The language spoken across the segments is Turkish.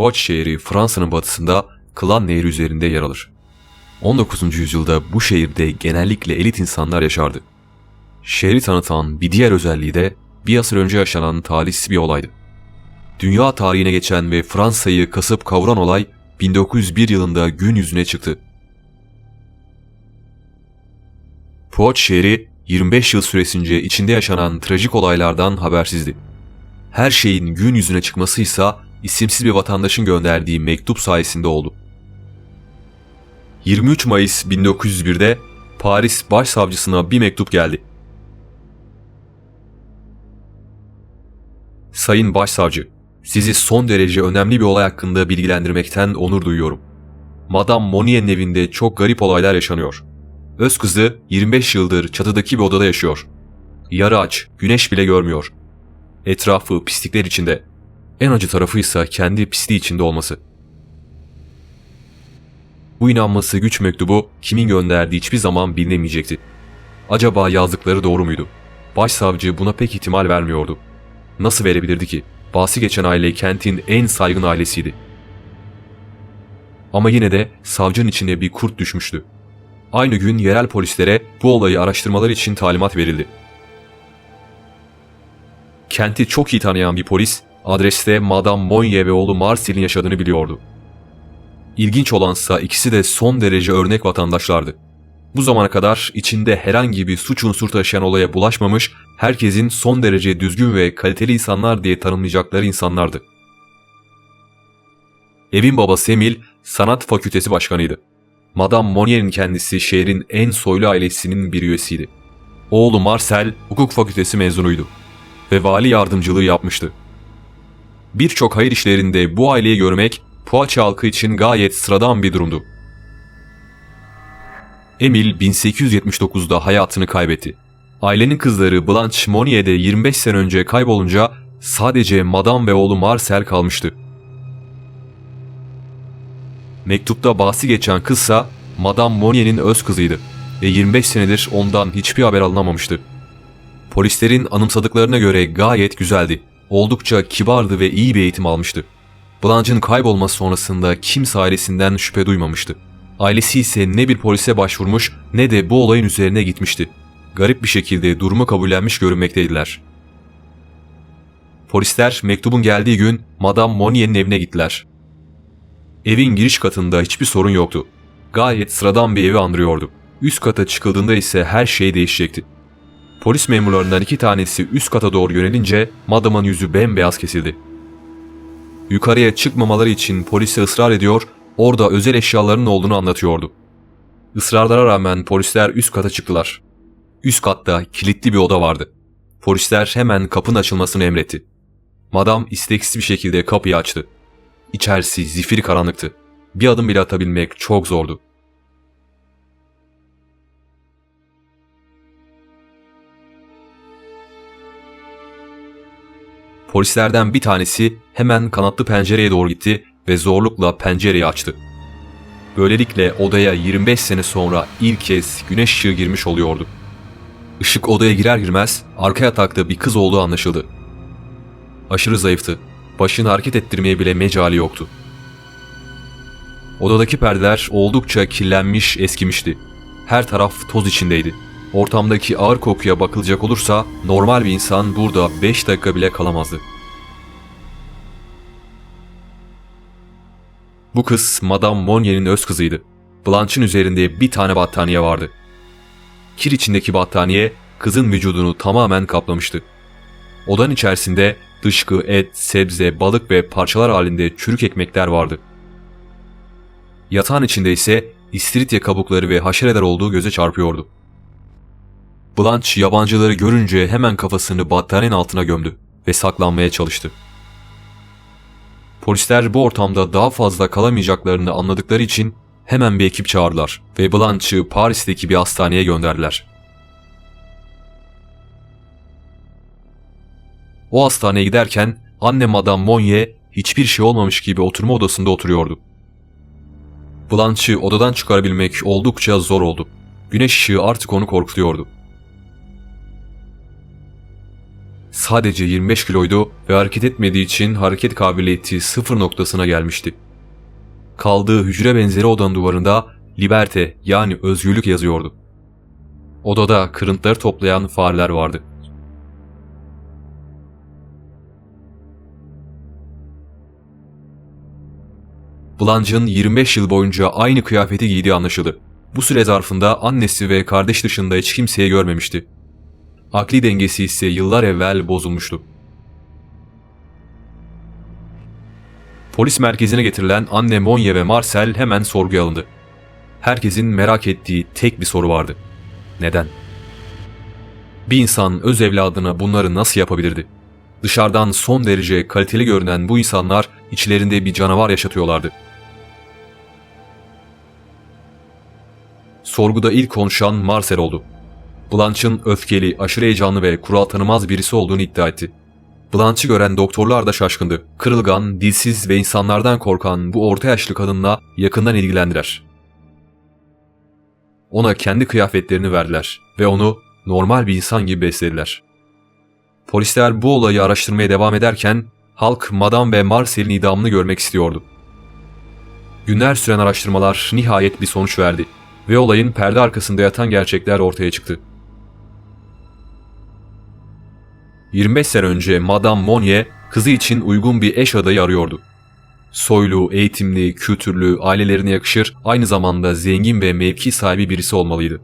Poitiers şehri Fransa'nın batısında Klan Nehri üzerinde yer alır. 19. yüzyılda bu şehirde genellikle elit insanlar yaşardı. Şehri tanıtan bir diğer özelliği de bir asır önce yaşanan talihsiz bir olaydı. Dünya tarihine geçen ve Fransa'yı kasıp kavuran olay 1901 yılında gün yüzüne çıktı. Poitiers şehri 25 yıl süresince içinde yaşanan trajik olaylardan habersizdi. Her şeyin gün yüzüne çıkması ise isimsiz bir vatandaşın gönderdiği mektup sayesinde oldu. 23 Mayıs 1901'de Paris Başsavcısına bir mektup geldi. Sayın Başsavcı, sizi son derece önemli bir olay hakkında bilgilendirmekten onur duyuyorum. Madame Monier'in evinde çok garip olaylar yaşanıyor. Öz kızı 25 yıldır çatıdaki bir odada yaşıyor. Yarı aç, güneş bile görmüyor. Etrafı pislikler içinde. En acı tarafı ise kendi pisliği içinde olması. Bu inanması güç mektubu kimin gönderdiği hiçbir zaman bilinemeyecekti. Acaba yazdıkları doğru muydu? Başsavcı buna pek ihtimal vermiyordu. Nasıl verebilirdi ki? Bahsi geçen aile kentin en saygın ailesiydi. Ama yine de savcının içine bir kurt düşmüştü. Aynı gün yerel polislere bu olayı araştırmaları için talimat verildi. Kenti çok iyi tanıyan bir polis, adreste Madame Monye ve oğlu Marcel'in yaşadığını biliyordu. İlginç olansa ikisi de son derece örnek vatandaşlardı. Bu zamana kadar içinde herhangi bir suç unsuru taşıyan olaya bulaşmamış, herkesin son derece düzgün ve kaliteli insanlar diye tanımlayacakları insanlardı. Evin babası Emil, sanat fakültesi başkanıydı. Madame Monier'in kendisi şehrin en soylu ailesinin bir üyesiydi. Oğlu Marcel hukuk fakültesi mezunuydu ve vali yardımcılığı yapmıştı. Birçok hayır işlerinde bu aileyi görmek Poitiers halkı için gayet sıradan bir durumdu. Emil 1879'da hayatını kaybetti. Ailenin kızları Blanche Monier'de 25 sene önce kaybolunca sadece Madame ve oğlu Marcel kalmıştı. Mektupta bahsi geçen kızsa Madame Monier'in öz kızıydı ve 25 senedir ondan hiçbir haber alınamamıştı. Polislerin anımsadıklarına göre gayet güzeldi. Oldukça kibardı ve iyi bir eğitim almıştı. Blanche'ın kaybolması sonrasında kimse ailesinden şüphe duymamıştı. Ailesi ise ne bir polise başvurmuş ne de bu olayın üzerine gitmişti. Garip bir şekilde durumu kabullenmiş görünmekteydiler. Polisler mektubun geldiği gün Madame Monier'in evine gittiler. Evin giriş katında hiçbir sorun yoktu. Gayet sıradan bir evi andırıyordu. Üst kata çıkıldığında ise her şey değişecekti. Polis memurlarından iki tanesi üst kata doğru yönelince Madame'ın yüzü bembeyaz kesildi. Yukarıya çıkmamaları için polise ısrar ediyor, orada özel eşyalarının olduğunu anlatıyordu. Israrlara rağmen polisler üst kata çıktılar. Üst katta kilitli bir oda vardı. Polisler hemen kapının açılmasını emretti. Madam isteksiz bir şekilde kapıyı açtı. İçerisi zifiri karanlıktı. Bir adım bile atabilmek çok zordu. Polislerden bir tanesi hemen kanatlı pencereye doğru gitti ve zorlukla pencereyi açtı. Böylelikle odaya 25 sene sonra ilk kez güneş ışığı girmiş oluyordu. Işık odaya girer girmez arka yatakta bir kız olduğu anlaşıldı. Aşırı zayıftı. Başını hareket ettirmeye bile mecali yoktu. Odadaki perdeler oldukça kirlenmiş, eskimişti. Her taraf toz içindeydi. Ortamdaki ağır kokuya bakılacak olursa normal bir insan burada 5 dakika bile kalamazdı. Bu kız Madame Monier'in öz kızıydı. Blanche'ın üzerinde bir tane battaniye vardı. Kir içindeki battaniye kızın vücudunu tamamen kaplamıştı. Odanın içerisinde dışkı, et, sebze, balık ve parçalar halinde çürük ekmekler vardı. Yatağın içinde ise istiridye kabukları ve haşereler olduğu göze çarpıyordu. Blanche yabancıları görünce hemen kafasını battaniyenin altına gömdü ve saklanmaya çalıştı. Polisler bu ortamda daha fazla kalamayacaklarını anladıkları için hemen bir ekip çağırdılar ve Blanche'ı Paris'teki bir hastaneye gönderdiler. O hastaneye giderken anne Madame Monnier hiçbir şey olmamış gibi oturma odasında oturuyordu. Blanche'ı odadan çıkarabilmek oldukça zor oldu. Güneş ışığı artık onu korkutuyordu. Sadece 25 kiloydu ve hareket etmediği için hareket kabiliyeti sıfır noktasına gelmişti. Kaldığı hücre benzeri odanın duvarında liberte yani özgürlük yazıyordu. Odada kırıntıları toplayan fareler vardı. Blanche'ın 25 yıl boyunca aynı kıyafeti giydiği anlaşıldı. Bu süre zarfında annesi ve kardeş dışında hiç kimseyi görmemişti. Akli dengesi ise yıllar evvel bozulmuştu. Polis merkezine getirilen anne Monye ve Marcel hemen sorguya alındı. Herkesin merak ettiği tek bir soru vardı. Neden? Bir insan öz evladına bunları nasıl yapabilirdi? Dışarıdan son derece kaliteli görünen bu insanlar içlerinde bir canavar yaşatıyorlardı. Sorguda ilk konuşan Marcel oldu. Blanche'ın öfkeli, aşırı heyecanlı ve kural tanımaz birisi olduğunu iddia etti. Blanche'ı gören doktorlar da şaşkındı. Kırılgan, dilsiz ve insanlardan korkan bu orta yaşlı kadınla yakından ilgilendiler. Ona kendi kıyafetlerini verdiler ve onu normal bir insan gibi beslediler. Polisler bu olayı araştırmaya devam ederken halk Madame ve Marcel'in idamını görmek istiyordu. Günler süren araştırmalar nihayet bir sonuç verdi ve olayın perde arkasında yatan gerçekler ortaya çıktı. 25 sene önce Madame Monnier kızı için uygun bir eş adayı arıyordu. Soylu, eğitimli, kültürlü, ailelerine yakışır, aynı zamanda zengin ve mevki sahibi birisi olmalıydı.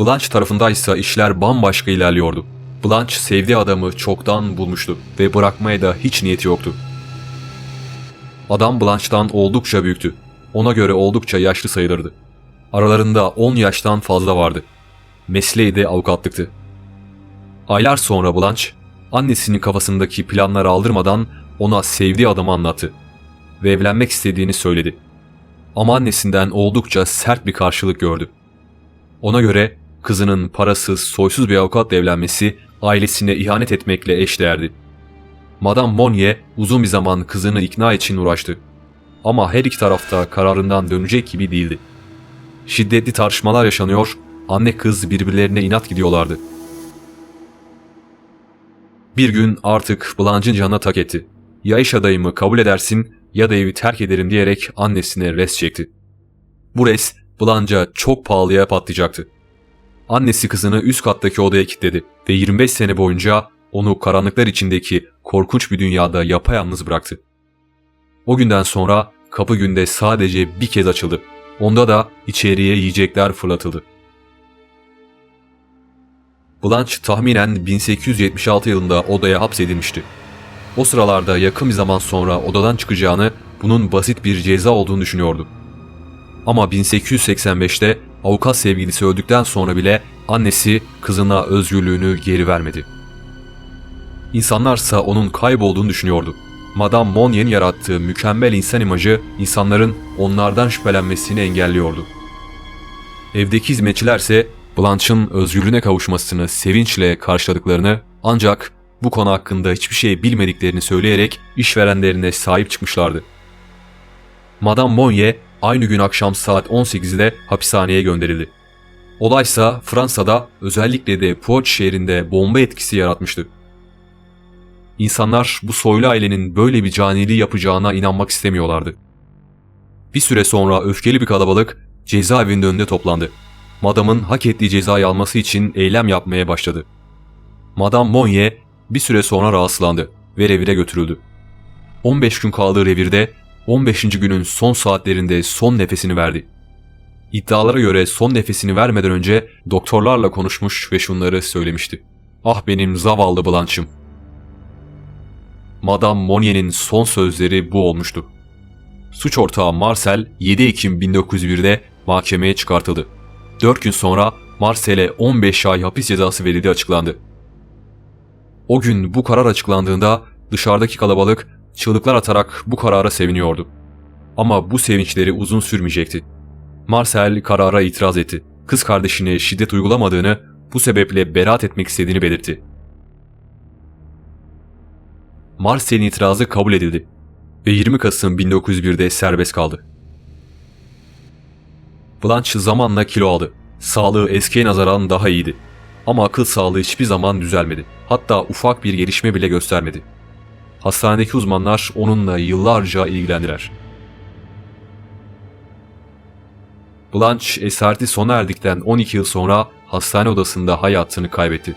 Blanche tarafındaysa işler bambaşka ilerliyordu. Blanche sevdiği adamı çoktan bulmuştu ve bırakmaya da hiç niyeti yoktu. Adam Blanche'dan oldukça büyüktü. Ona göre oldukça yaşlı sayılırdı. Aralarında 10 yaştan fazla vardı. Mesleği de avukatlıktı. Aylar sonra Blanche, annesinin kafasındaki planları aldırmadan ona sevdiği adamı anlattı ve evlenmek istediğini söyledi. Ama annesinden oldukça sert bir karşılık gördü. Ona göre kızının parasız, soysuz bir avukatla evlenmesi ailesine ihanet etmekle eşdeğerdi. Madame Monnier uzun bir zaman kızını ikna için uğraştı. Ama her iki tarafta kararından dönecek gibi değildi. Şiddetli tartışmalar yaşanıyor, anne kız birbirlerine inat gidiyorlardı. Bir gün artık Blanche'ın canına tak etti. Ya iş adayımı kabul edersin ya da evi terk ederim diyerek annesine res çekti. Bu res Blanche'a çok pahalıya patlayacaktı. Annesi kızını üst kattaki odaya kilitledi ve 25 sene boyunca onu karanlıklar içindeki korkunç bir dünyada yapayalnız bıraktı. O günden sonra kapı günde sadece bir kez açıldı. Onda da içeriye yiyecekler fırlatıldı. Blanche tahminen 1876 yılında odaya hapsedilmişti. O sıralarda yakın bir zaman sonra odadan çıkacağını, bunun basit bir ceza olduğunu düşünüyordu. Ama 1885'te avukat sevgilisi öldükten sonra bile annesi kızına özgürlüğünü geri vermedi. İnsanlarsa onun kaybolduğunu düşünüyordu. Madame Monnier'in yarattığı mükemmel insan imajı insanların onlardan şüphelenmesini engelliyordu. Evdeki hizmetçilerse Blanche'ın özgürlüğüne kavuşmasını sevinçle karşıladıklarını ancak bu konu hakkında hiçbir şey bilmediklerini söyleyerek işverenlerine sahip çıkmışlardı. Madame Monnier aynı gün akşam saat 18'de hapishaneye gönderildi. Olaysa Fransa'da özellikle de Poitiers şehrinde bomba etkisi yaratmıştı. İnsanlar bu soylu ailenin böyle bir caniliği yapacağına inanmak istemiyorlardı. Bir süre sonra öfkeli bir kalabalık cezaevinin önünde toplandı. Madam'ın hak ettiği cezayı alması için eylem yapmaya başladı. Madame Monnier bir süre sonra rahatsızlandı ve revire götürüldü. 15 gün kaldığı revirde 15. günün son saatlerinde son nefesini verdi. İddialara göre son nefesini vermeden önce doktorlarla konuşmuş ve şunları söylemişti. Ah benim zavallı Blanche'ım. Madame Monnier'in son sözleri bu olmuştu. Suç ortağı Marcel 7 Ekim 1901'de mahkemeye çıkartıldı. 4 gün sonra Marcel'e 15 ay hapis cezası verildiği açıklandı. O gün bu karar açıklandığında dışarıdaki kalabalık çığlıklar atarak bu karara seviniyordu. Ama bu sevinçleri uzun sürmeyecekti. Marcel karara itiraz etti. Kız kardeşine şiddet uygulamadığını, bu sebeple beraat etmek istediğini belirtti. Marcel'in itirazı kabul edildi ve 20 Kasım 1901'de serbest kaldı. Blanche zamanla kilo aldı. Sağlığı eskiye nazaran daha iyiydi. Ama akıl sağlığı hiçbir zaman düzelmedi. Hatta ufak bir gelişme bile göstermedi. Hastanedeki uzmanlar onunla yıllarca ilgilendiler. Blanche esareti sona erdikten 12 yıl sonra hastane odasında hayatını kaybetti.